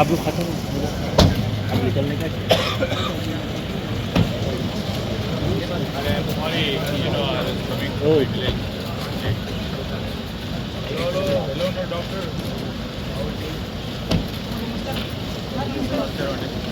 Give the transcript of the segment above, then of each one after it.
আপনি খাতা আপনি চলনে কাছে Hello, doctor. How are you?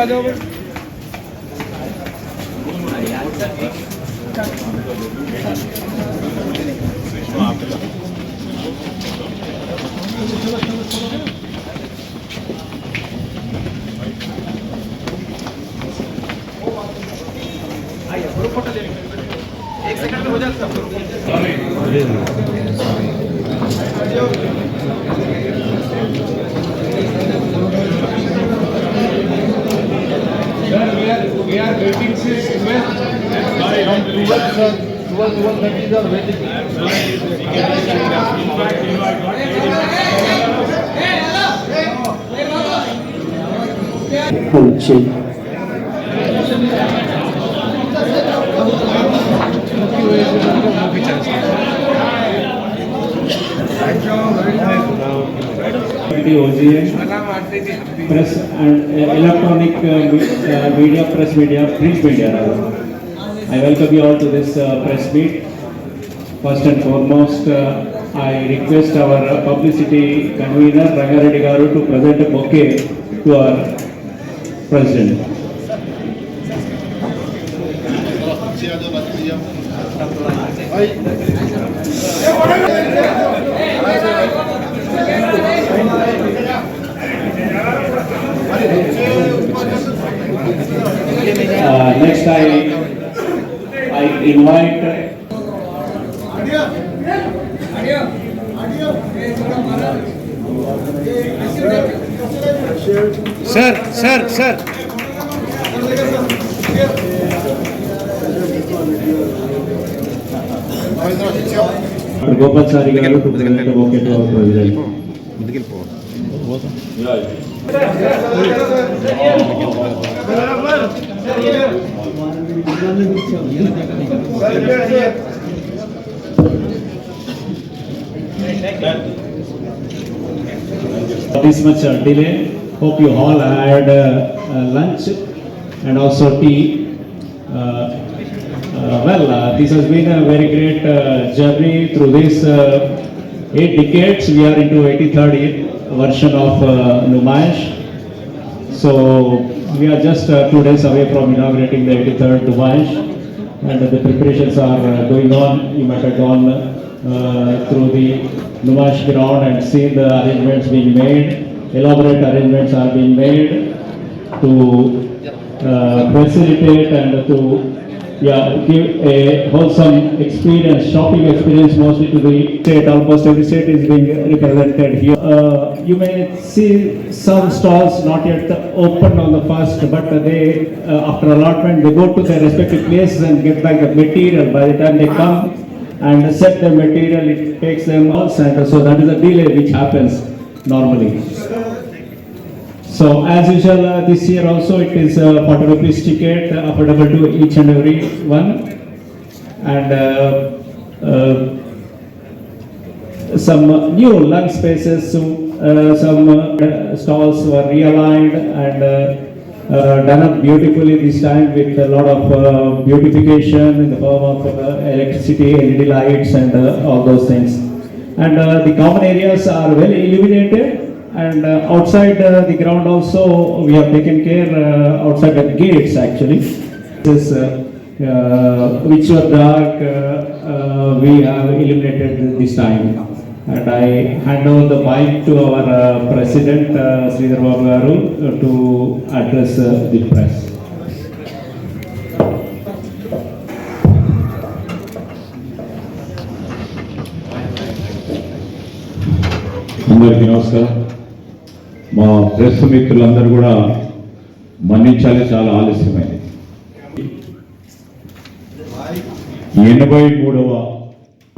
आप लोग खत्म अब निकलने का Oh. Sir, We are waiting since 12. 12 waiting. Press and uh, electronic uh, me- uh, media, press media, print media. rather. I welcome you all to this uh, press meet. First and foremost, uh, I request our uh, publicity convener Rangareddy Garu to present a bouquet to our president. Uh, sir sir Gopachari garu This much delay hope you all had uh, uh, lunch and also tea. Uh, uh, Well, uh, this has been a very great uh, journey through these uh, eight decades. We are into 83rd version of uh. So we are just uh, two days away from inaugurating the 83rd Numash. And the preparations are uh, going on. You might have gone uh, through the Numash ground and seen the arrangements being made. Elaborate arrangements are being made to uh, facilitate and to yeah, give a wholesome experience, shopping experience mostly to the state. Almost every state is being represented here. Uh, you may see some stalls not yet opened on the first, but they, uh, after allotment, they go to their respective places and get back the material. By the time they come and set the material, it takes them all center. So that is a delay which happens normally. So as usual, uh, this year also it is uh, 40 rupees ticket, uh, affordable to each and every one. And uh, uh, some new lunch spaces, uh, some uh, stalls were realigned and uh, uh, done up beautifully this time with a lot of uh, beautification in the form of uh, electricity, LED lights and uh, all those things. And uh, the common areas are well illuminated and uh, outside uh, the ground also, we have taken care outside the gates actually. This, which were dark, we have illuminated this time. And I hand over the mic to our uh, President, uh, Sridhar Babu to address uh, the press. అందరికీ నమస్కారం. మా press మిత్రులందరూ కూడా మన్నించాలి చాలా ఆలస్యమైంది. ఎనభై మూడవ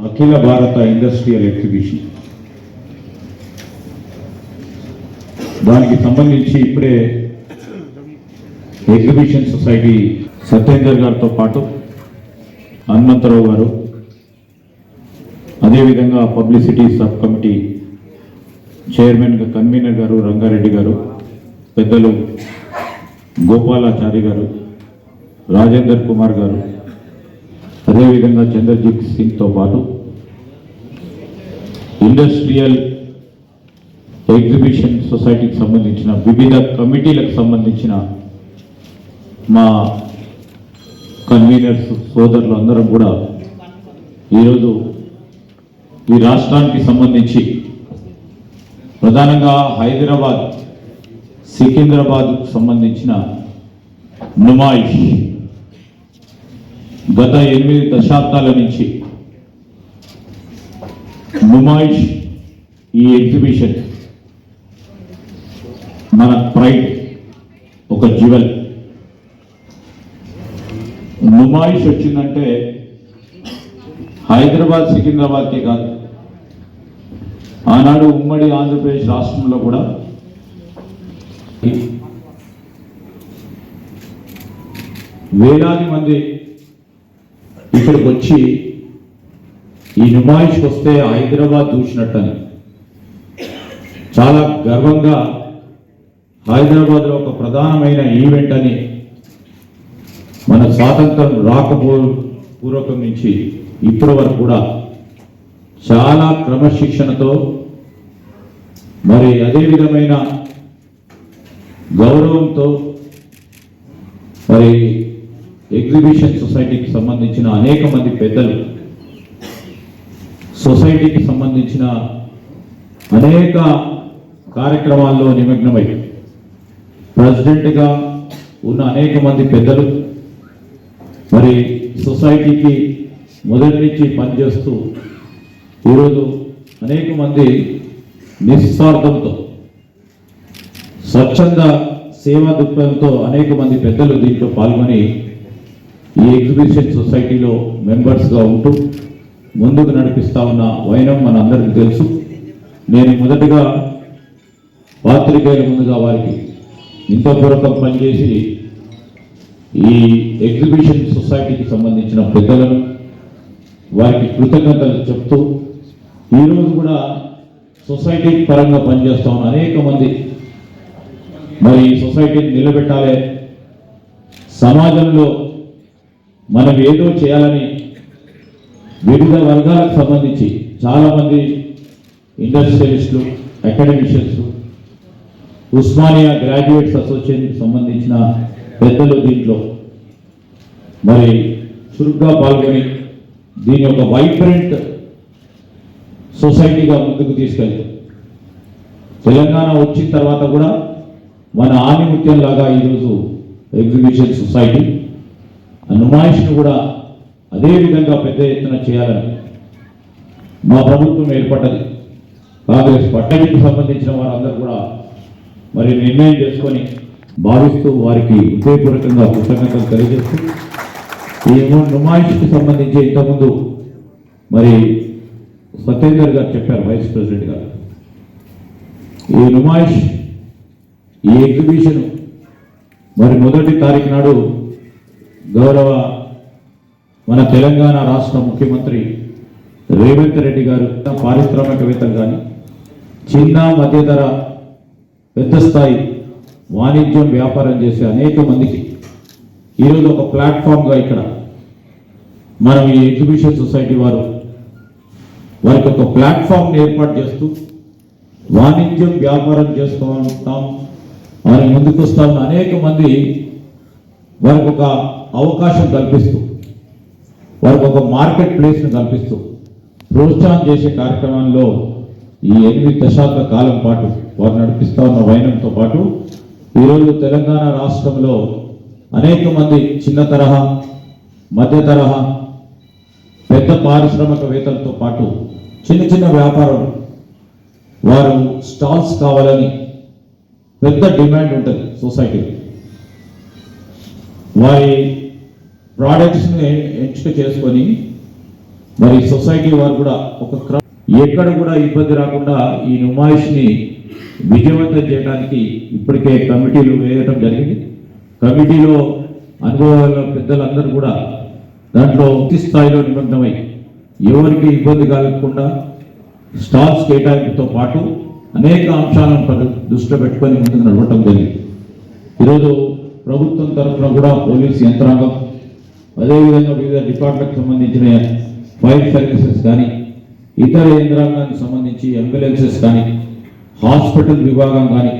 అఖిల భారత ఇండస్ట్రియల్ ఎగ్జిబిషన్. దానికి సంబంధించి ఇప్పుడే ఎగ్జిబిషన్ సొసైటీ సత్యేందర్ గారితో పాటు హనుమంతరావు గారు అదేవిధంగా publicity sub committee chairman convener garu Rangareddy garu పెద్దలు గోపాలాచారి గారు రాజేందర్ కుమార్ గారు అదేవిధంగా చంద్రజిత్ సింగ్తో పాటు ఇండస్ట్రియల్ ఎగ్జిబిషన్ సొసైటీకి సంబంధించిన వివిధ కమిటీలకు సంబంధించిన మా కన్వీనర్స్ సోదరులు అందరం కూడా ఈరోజు ఈ రాష్ట్రానికి సంబంధించి ప్రధానంగా హైదరాబాద్ సికింద్రాబాద్కు సంబంధించిన నుమాయిష్ గత ఎనిమిది దశాబ్దాల నుంచి నుమాయిష్ ఈ ఎగ్జిబిషన్ మన ప్రైడ్ ఒక జ్యువెల్ నుమాయిష్ వచ్చిందంటే హైదరాబాద్ సికింద్రాబాద్కే కాదు. ఆనాడు ఉమ్మడి ఆంధ్రప్రదేశ్ రాష్ట్రంలో కూడా వేలాది మంది ఇక్కడికి వచ్చి ఈ నుమాయిష్ వస్తే హైదరాబాద్ చూసినట్టని చాలా గర్వంగా హైదరాబాద్లో ఒక ప్రధానమైన ఈవెంట్ అని మన స్వాతంత్రం రాకపో పూర్వకం నుంచి ఇప్పటి వరకు కూడా చాలా క్రమశిక్షణతో మరి అదే విధమైన గౌరవంతో మరి ఎగ్జిబిషన్ సొసైటీకి సంబంధించిన అనేక మంది పెద్దలు సొసైటీకి సంబంధించిన అనేక కార్యక్రమాల్లో నిమగ్నమై ప్రెసిడెంట్గా ఉన్న అనేక మంది పెద్దలు మరి సొసైటీకి మొదటి నుంచి పనిచేస్తూ ఈరోజు అనేక మంది నిస్వార్థంతో స్వచ్ఛంద సేవా దృక్పథంతో అనేక మంది పెద్దలు దీంట్లో పాల్గొని ఈ ఎగ్జిబిషన్ సొసైటీలో మెంబర్స్గా ఉంటూ ముందుకు నడిపిస్తా ఉన్న వైనం మన అందరికీ తెలుసు. నేను మొదటగా పాత్రికేయుల ముందుగా వారికి ఇంత పూర్వకం పనిచేసి ఈ ఎగ్జిబిషన్ సొసైటీకి సంబంధించిన పెద్దలను వారికి కృతజ్ఞతలు చెప్తూ ఈరోజు కూడా సొసైటీ పరంగా పనిచేస్తా ఉన్న అనేక మంది మరి ఈ సొసైటీని నిలబెట్టాలి. సమాజంలో మనం ఏదో చేయాలని వివిధ వర్గాలకు సంబంధించి చాలామంది ఇండస్ట్రియలిస్టులు అకాడమిషియన్స్ ఉస్మానియా గ్రాడ్యుయేట్స్ అసోసియేషన్కి సంబంధించిన పెద్దలు దీంట్లో మరి చురుగ్గా పాల్గొని దీని యొక్క వైబ్రెంట్ సొసైటీగా ముందుకు తీసుకెళ్తాం తెలంగాణ వచ్చిన తర్వాత కూడా మన ఆనిముత్యం లాగా ఈరోజు ఎగ్జిబిషన్ సొసైటీ ఆ నుమాయిష్ను కూడా అదే విధంగా పెద్ద ఎత్తున చేయాలని మా ప్రభుత్వం ఏర్పడ్డది. కాంగ్రెస్ పట్టణికి సంబంధించిన వారందరూ కూడా మరి నిర్ణయం చేసుకొని భావిస్తూ వారికి హృదయపూర్వకంగా కృతజ్ఞతలు తెలియజేస్తూ ఈ నుమాయిష్కి సంబంధించి ఇంతకుముందు మరి సత్యేందర్ గారు చెప్పారు వైస్ ప్రెసిడెంట్ గారు. ఈ నుమాయిష్ ఈ ఎగ్జిబిషన్ మరి మొదటి తారీఖు నాడు గౌరవ మన తెలంగాణ రాష్ట్ర ముఖ్యమంత్రి రేవంత్ రెడ్డి గారు పారిశ్రామికవేత్తలు కానీ చిన్న మధ్యధర పెద్ద స్థాయి వాణిజ్యం వ్యాపారం చేసే అనేక మందికి ఈరోజు ఒక ప్లాట్ఫామ్గా ఇక్కడ మనం ఈ ఎగ్జిబిషన్ సొసైటీ వారు వారికి ఒక ప్లాట్ఫామ్ ఏర్పాటు చేస్తూ వాణిజ్యం వ్యాపారం చేస్తూ. ఉంటాం వారి ముందుకు వస్తామని అనేక మంది వారికి ఒక అవకాశం కల్పిస్తూ వారికి ఒక మార్కెట్ ప్లేస్ని కల్పిస్తూ ప్రోత్సాహం చేసే కార్యక్రమంలో ఈ ఎనిమిది దశాబ్ద కాలం పాటు వారు నడిపిస్తా ఉన్న వైనంతో పాటు ఈరోజు తెలంగాణ రాష్ట్రంలో అనేక మంది చిన్న తరహా మధ్య తరహా పెద్ద పారిశ్రామికవేత్తలతో పాటు చిన్న చిన్న వ్యాపారం. వారు స్టాల్స్ కావాలని పెద్ద డిమాండ్ ఉంటుంది సొసైటీలో వారి ప్రోడక్ట్స్ని ఎంపిక చేసుకొని మరి సొసైటీ వారు కూడా ఒక క్రమ ఎక్కడ కూడా ఇబ్బంది రాకుండా ఈ నుమాయిష్ని విజయవంతం చేయడానికి ఇప్పటికే కమిటీలు వేయడం జరిగింది. కమిటీలో అనుభవాల పెద్దలందరూ కూడా దాంట్లో పూర్తి స్థాయిలో నిమగ్నమై ఎవరికి ఇబ్బంది కలగకుండా స్టాల్స్ కేటాయింపుతో పాటు అనేక అంశాలను దృష్టిలో పెట్టుకొని ముందుకు నడవటం జరిగింది. ఈరోజు ప్రభుత్వం తరఫున కూడా పోలీస్ యంత్రాంగం అదేవిధంగా వివిధ డిపార్ట్మెంట్కి సంబంధించిన ఫైర్ సర్వీసెస్ కానీ ఇతర యంత్రాంగానికి సంబంధించి అంబులెన్సెస్ కానీ హాస్పిటల్ విభాగం కానీ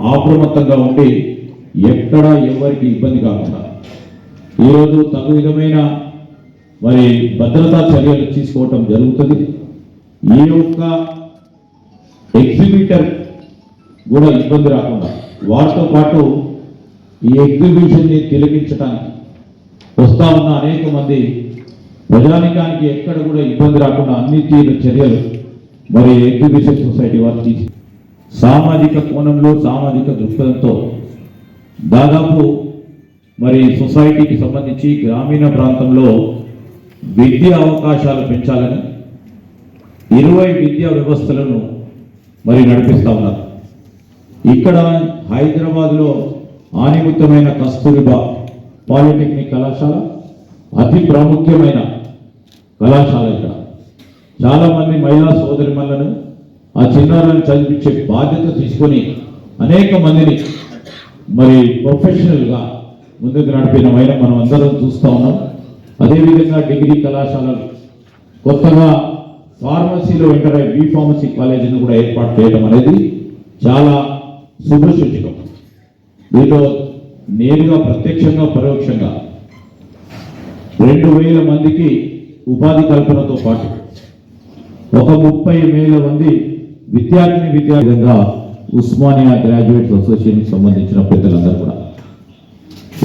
అప్రమత్తంగా ఉండి ఎక్కడ ఎవరికి ఇబ్బంది కాకుండా ఈరోజు తగు విధమైన మరి భద్రతా చర్యలు తీసుకోవటం జరుగుతుంది. ఈ యొక్క ఎగ్జిబిటర్ కూడా ఇబ్బంది రాకుండా వాటితో పాటు ఈ ఎగ్జిబిషన్ని తిలకించడానికి వస్తా ఉన్న అనేక మంది ప్రజానికానికి ఎక్కడ కూడా ఇబ్బంది రాకుండా అన్ని తీరు చర్యలు మరి ఎగ్జిబిషన్ సొసైటీ వారు తీసి సామాజిక కోణంలో సామాజిక దృక్పథంతో దాదాపు మరి సొసైటీకి సంబంధించి గ్రామీణ ప్రాంతంలో విద్యా అవకాశాలు పెంచాలని ఇరవై విద్యా వ్యవస్థలను మరి నడిపిస్తా ఉన్నారు. ఇక్కడ హైదరాబాద్లో ఆనిముత్యమైన కస్తూరిబా పాలిటెక్నిక్ కళాశాల అతి ప్రాముఖ్యమైన కళాశాల ఇక్కడ. చాలామంది మహిళా సోదరిమణులను ఆ చిన్నారులను చదివించే బాధ్యత తీసుకొని అనేక మందిని మరి ప్రొఫెషనల్గా ముందుకు నడిపిన మహిళ మనం అందరం చూస్తూ ఉన్నాం. అదేవిధంగా డిగ్రీ కళాశాలలు కొత్తగా ఫార్మసీలో ఎంటర్ అయ్యి బీఫార్మసీ కాలేజీని కూడా ఏర్పాటు చేయడం అనేది చాలా శుభసూచకం దీంతో నేరుగా ప్రత్యక్షంగా పరోక్షంగా రెండు వేల మందికి ఉపాధి కల్పనతో పాటు ఒక ముప్పై వేల మంది విద్యార్థిని విద్యార్థిగా ఉస్మానియా గ్రాడ్యుయేట్స్ అసోసియేషన్కి సంబంధించిన పెద్దలందరూ కూడా.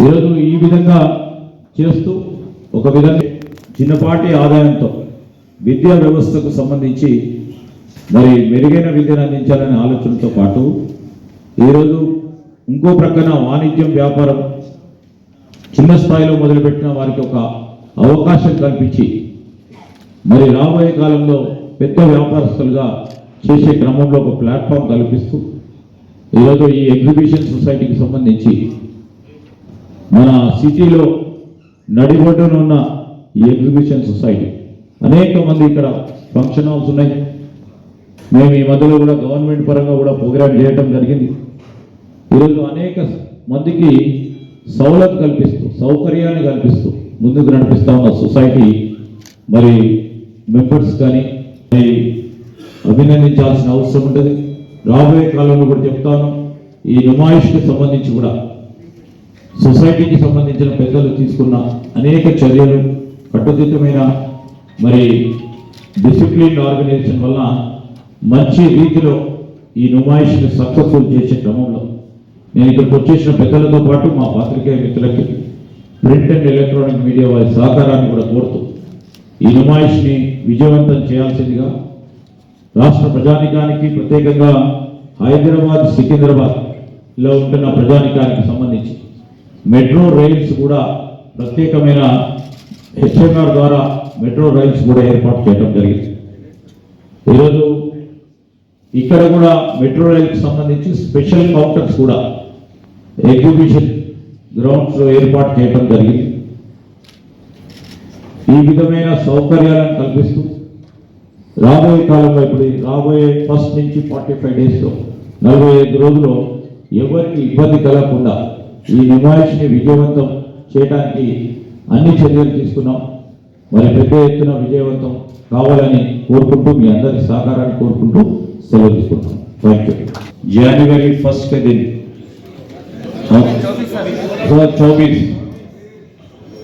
ఈరోజు ఈ విధంగా చేస్తూ ఒక విధంగా చిన్నపాటి ఆదాయంతో విద్యా వ్యవస్థకు సంబంధించి మరి మెరుగైన విద్యను అందించాలనే ఆలోచనతో పాటు ఈరోజు ఇంకో ప్రక్కన వాణిజ్యం వ్యాపారం చిన్న స్థాయిలో మొదలుపెట్టిన వారికి ఒక అవకాశం కల్పించి మరి రాబోయే కాలంలో పెద్ద వ్యాపారస్తులుగా చేసే క్రమంలో ఒక ప్లాట్ఫామ్ కల్పిస్తూ ఈరోజు ఈ ఎగ్జిబిషన్ సొసైటీకి సంబంధించి మన సిటీలో నడిబొడ్డున ఉన్న ఈ ఎగ్జిబిషన్ సొసైటీ. అనేక మంది ఇక్కడ ఫంక్షన్ హాల్స్ ఉన్నాయి. మేము ఈ మధ్యలో కూడా గవర్నమెంట్ పరంగా కూడా ప్రోగ్రామ్ చేయడం జరిగింది. ఈరోజు అనేక మందికి సౌలభ్యం కల్పిస్తూ సౌకర్యాన్ని కల్పిస్తూ ముందుకు నడిపిస్తా ఉన్న సొసైటీ. మరి మెంబర్స్ కానీ మరి అభినందించాల్సిన అవసరం ఉంటుంది. రాబోయే కాలంలో కూడా చెప్తాను. ఈ నుమాయిష్కి సంబంధించి కూడా సొసైటీకి సంబంధించిన పెద్దలు తీసుకున్న అనేక చర్యలు కట్టుదిట్టమైన మరి డిసిప్లిన్ ఆర్గనైజేషన్ వల్ల మంచి రీతిలో ఈ నుమాయిష్ని సక్సెస్ఫుల్ చేసే క్రమంలో నేను ఇక్కడికి వచ్చేసిన పెద్దలతో పాటు మా పాత్రికేయ మిత్రులకి ప్రింట్ అండ్ ఎలక్ట్రానిక్ మీడియా వారి సహకారాన్ని కూడా కోరుతూ ఈ నుమాయిష్ని విజయవంతం చేయాల్సిందిగా రాష్ట్ర ప్రజానికానికి ప్రత్యేకంగా హైదరాబాద్ సికింద్రాబాద్లో ఉంటున్న ప్రజానికానికి సంబంధించి మెట్రో రైల్స్ కూడా ప్రత్యేకమైన హెచ్ఎంఆర్ ద్వారా మెట్రో రైల్స్ కూడా ఏర్పాటు చేయడం జరిగింది. ఈరోజు ఇక్కడ కూడా మెట్రో రైల్కి సంబంధించి స్పెషల్ కౌంటర్స్ కూడా ఎగ్జిబిషన్ గ్రౌండ్స్లో ఏర్పాటు చేయడం జరిగింది. ఈ విధమైన సౌకర్యాలను కల్పిస్తూ రాబోయే కాలంలో ఇప్పుడు రాబోయే ఫస్ట్ నుంచి ఫార్టీ ఫైవ్ డేస్లో నలభై ఐదు రోజుల్లో ఎవరికి ఇబ్బంది కలగకుండా ఈ నిమాయిష్ని విజయవంతం చేయడానికి అన్ని చర్యలు తీసుకున్నాం మరి పెద్ద ఎత్తున విజయవంతం కావాలని కోరుకుంటూ మీ అందరి సహకారాన్ని కోరుకుంటూ సెలవు తీసుకుంటాం థ్యాంక్ యూ జనవరి फर्स्ट के दिन दो हजार चौबीस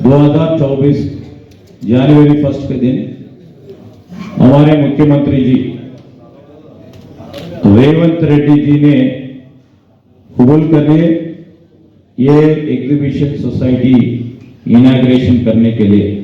दो हजार चौबीस जनवरी फर्स्ट के दिन हमारे मुख्यमंत्री जी रेवंत रेड्डी जी ने कबूल करे ये एग्जीबिशन सोसाइटी इनाग्रेशन करने के लिए।